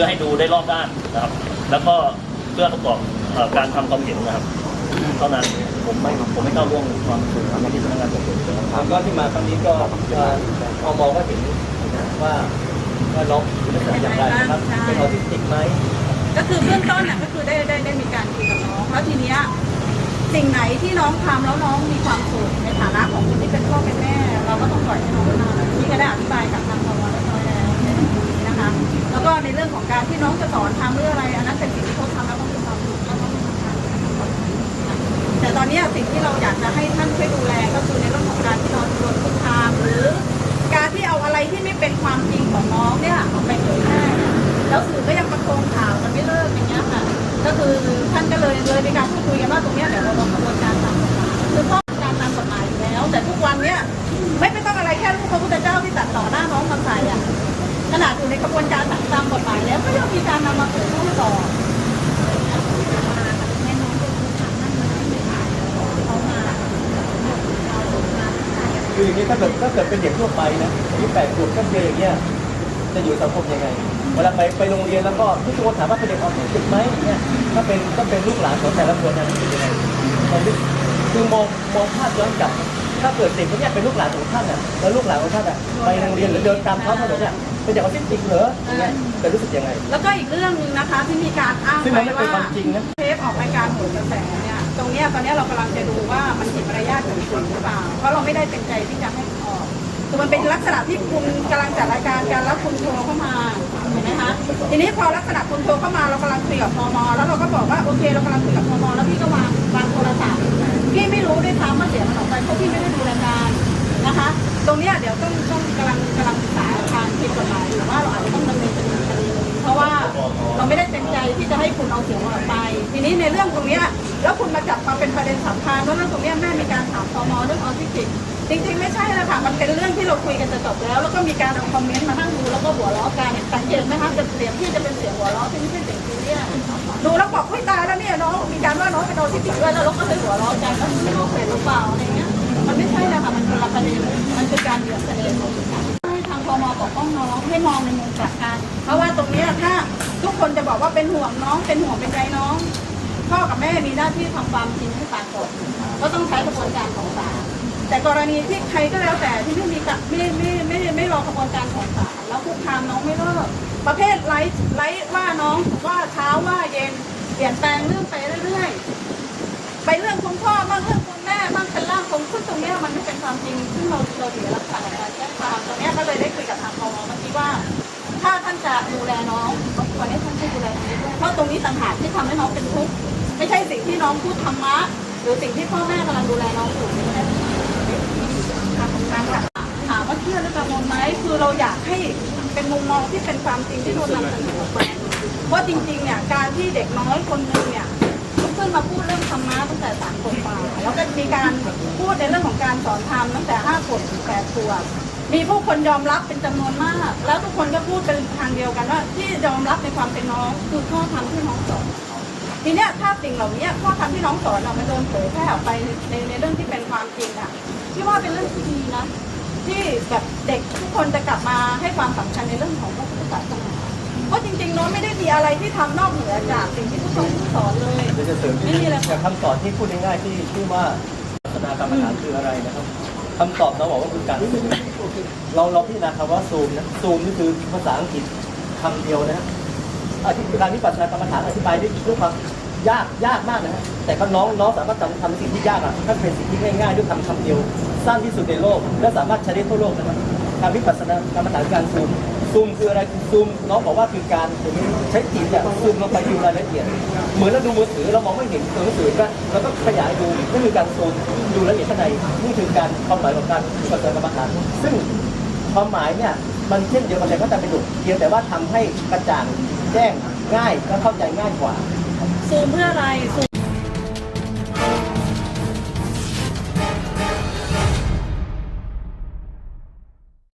พื่อให้ดูได้รอบด้านนะครับ แล้วก็เพื่อประกอบเอ่อการทำความเห็นนะครับ เท่านั้นผมไม่ผมไม่เข้าร่วมความสุขทำหน้าที่พนักงานสอบสวนนะครับแล้วก็ที่มาครั้งนี้ก็เอ่ออมก็เห็นว่าว่าน้องมีลักษณะอย่างไรนะครับเป็นออทิสติกไหมก็คือเบื้องต้นน่ะก็คือได้ได้ได้มีการคุยกับน้องแล้วทีเนี้ยสิ่งไหนที่น้องทำแล้วน้องมีความสุขในฐานะของคนที่เป็นพ่อเป็นแม่ เราก็ต้องปล่อยให้น้องทำนี่ก็ได้อธิบายกับทาง ก็ในเรื่องของการที่น้องจะสอนทำเรื่องอะไรอันนั้นเป็นสิ่งที่เขาทำแล้วต้องมีความสุขแล้วต้องมีความสุขแต่ตอนนี้สิ่งที่เราอยากจะให้ท่านช่วยดูแลก็คือในเรื่องของการที่น้องโดนคุกคามหรือ การที่เอาอะไรที่ไม่เป็นความจริงของน้องเนี่ยเอาไปเผยแพร่แล้วสื่อก็ยังประโคมข่าวมันไม่เลิกอย่างเงี้ยค่ะก็คือท่านก็เลยเลยมีการพูดคุยกันว่าตรงเนี้ยเดี๋ยวเราลงกระบวนการตามกฎหมายคือข้อการตามกฎหมายอยู่แล้ว แต่ทุกวันเนี้ยไม่ไม่ต้องอะไรแค่ลูกพระพุทธเจ้าที่ตัดต่อหน้าน้องมาใส่อะ ขนาดอยู่ในกระบวนการตามกฎหมายแล้วก็ยังมีการนำมาเผยแพร่ต่อคืออย่างนี้ถ้าเกิดถ้าเกิดเป็นเด็กทั่วไปนะอายุแปดขวบก็เจออย่างเงี้ยจะอยู่สังคมยังไงเวลาไปไปโรงเรียนแล้วก็ทุกคนถามว่าเป็นเด็กออทิสติกไหมเนี่ยถ้าเป็นก็เป็นลูกหลานของแต่ละคนนะเป็นยังไงคือมองมองภาพย้อนกลับ ถ้าเกิดเด็กคนเนี้ยเป็นลูกหลานของท่านอะแล้วลูกหลานของท่านอะไปโรงเรียนหรือเดินตามท้องถนนเนี่ยเป็นเด็กออทิสติกเหรออย่างเงี้ยจะรู้สึกยังไง แล้วก็อีกเรื่องหนึงนะคะที่มีการอ้างซึ่งไปมันไม่เป็นว่าความจริงนะ เทปออกรายการโหนกระแสเนี่ยตรงเนี้ยตอนเนี้ยเรากำลังจะดูว่ามันผิดมารยาทของคุณหรือเปล่า เพราะเราไม่ได้เป็นใจที่จะให้ออก คือมันเป็นลักษณะที่คุณกำลังจัดรายการกันแล้วคุณโทรเข้ามาเห็นไหมคะทีนี้พอลักษณะคุณโทรเข้ามาเรากำลังคุยกับพมแล้วเราก็บอกว่าโอเคเรากำลังคุยกับพมแล้วพี่ก็วางวางโทรศัพท์พี่ไม่รู้ด้วยซ้ำว่าเสียงมันออกไปเพราะพี่ไม่ได้ดูรายการนะคะ ตรงเนี้ยเดี๋ยวต้องต้องกำลังกำลังศึกษาทางผิดกฎหมายหรือว่าเราอาจจะต้องดำเนินคดีคดีนี้เพ ราะว่าเราไม่ได้เต็มใจที่จะให้คุณเอาเสียงออกไป ทีนี้ในเรื่องตรงนี้แล้วคุณมาจับมาเป็นประเด็นสำคัญเพราะเรื่องตรงนี้แม่มีการถามพมเรื่องออทิสติกจริงๆไม่ใช่แล้วค่ะมันเป็นเรื่องที่เราคุยกันจะจบแล้ว แล้วก็มีการเอาคอมเมนต์มานั่งดูแล้วก็หัวเราะกันสังเกตไหมคะจะเสียงที่จะเป็นเสียงหัวเราะที่ไม่ใช่เสียงซีเรียสดูแล้วบอกเฮ้ยตายแล้วเนี่ยน้องมีการว่าน้องเป็นออทิสติกด้วยแล้วเราก็เลยหัวเราะกันแล้วไม่รู้เป็นหรือเปล่าอะไรเงี้ยมันไม่ใช่นะคะมันคนละประเด็นมันคือการเหยียดประเด็นให้ทางพมปกป้องน้องให้มองในมุมกลับกันเพราะว่าตรง บอกว่าเป็นห่วงน้อง เป็นห่วงเป็นใยน้อง พ่อกับแม่มีหน้าที่ทำความจริงให้ปรากฏก็ต้องใช้กระบวนการของศาลแต่กรณีที่ใครก็แล้วแต่ที่ไม่มีกะไม่ไม่ไม่ไม่ไม่รอกระบวนการของศาลแล้วคุกคามน้องไม่เลิกประเภทไลฟ์ไลฟ์ว่าน้องว่าเช้าว่าเย็นเปลี่ยนแปลงเรื่องไปเรื่อยๆไปเรื่องคุณพ่อบ้างเรื่องคุณแม่บ้างเป็นร่างทรงซึ่งตรงนี้มันไม่เป็นความจริงซึ่งเราเราเสียหลักฐานการแจ้งความตรงนี้ก็เลยได้คุยกับทางพมเมื่อกี้ว่า ถ้าท่านจะดูแลน้อง ช่วยดูแลตรงนี้ด้วยเพราะตรงนี้ต่างหากที่ทำให้น้องเป็นทุกข์ไม่ใช่สิ่งที่น้องพูดธรรมะหรือสิ่งที่พ่อแม่กำลังดูแลน้องอยู่ไม่ใช่ถามว่าเครียดหรือกังวลไหมคือเราอยากให้เป็นมุมมองที่เป็นความจริงที่เรานำเสนอไปเพราะจริงๆเนี่ยการที่เด็กน้อยคนหนึงเนี่ยลุกขึ้นมาพูดเรื่องธรรมะตั้งแต่สามขวบกว่าแล้วก็มีการพูดในเรื่องของการสอนธรรมตั้งแต่ห้าขวบถึงแปดขวบ มีผู้คนยอมรับเป็นจำนวนมาก แล้วทุกคนก็พูดเป็นทางเดียวกันว่า ที่ยอมรับในความเป็นน้องคือพ่อทำที่น้องสอนทีเนี้ยถ้าสิ่งเหล่านี้พ่อทำที่น้องสอนเราไม่โดนเผยแพร่ออกไปในในเรื่องที่เป็นความจริงอะที่ว่าเป็นเรื่องที่ดีนะที่แบบเด็กทุกคนจะกลับมาให้ความสำคัญในเรื่องของพระพุทธศาสนาเพราะจริงๆน้องไม่ได้มีอะไรที่ทำนอกเหนือจากสิ่งที่ผู้สอนสอนเลยเดี๋ยวจะเสริมไม่มีอะไรจากคำสอนที่พูดง่ายๆที่ที่ว่าศาสนากรรมฐานคืออะไรนะครับ คำตอบเราบอกว่าคือการซูมเราเราพิจารณาคำว่าซูมนะซูมนี่คือภาษาอังกฤษคำเดียวนะฮะอธิการวิปัสสนากรรมฐานอธิบายด้วยด้วยความยากยากมากนะฮะแต่ก็น้องน้องสามารถทำทำสิ่งที่ยากอะถ้าเป็นสิ่งที่ง่ายๆด้วยคำคำเดียวสั้นที่สุดในโลก และสามารถใช้ได้ทั่วโลกนะครับการวิปัสสนากรรมฐานการซูม ซูมคืออะไรคือซูมน้องบอกว่าคือการใช้จิตเนี่ยซูมลงไปดูรายละเอียด เหมือนเราดูมือถือเรามองไม่เห็นตัวหนังสือก็เราก็ขยายดูนี่คือการซูมดูรายละเอียดข้างในนี่คือการความหมายของการวิปัสสนกรรมฐานซึ่งความหมายเนี่ยมันเช่นเดียวกันเลยก็แต่เป็นดุเพียงแต่ว่าทำให้กระจ่างแจ้งง่ายและเข้าใจง่ายกว่าซูมเพื่ออะไรซู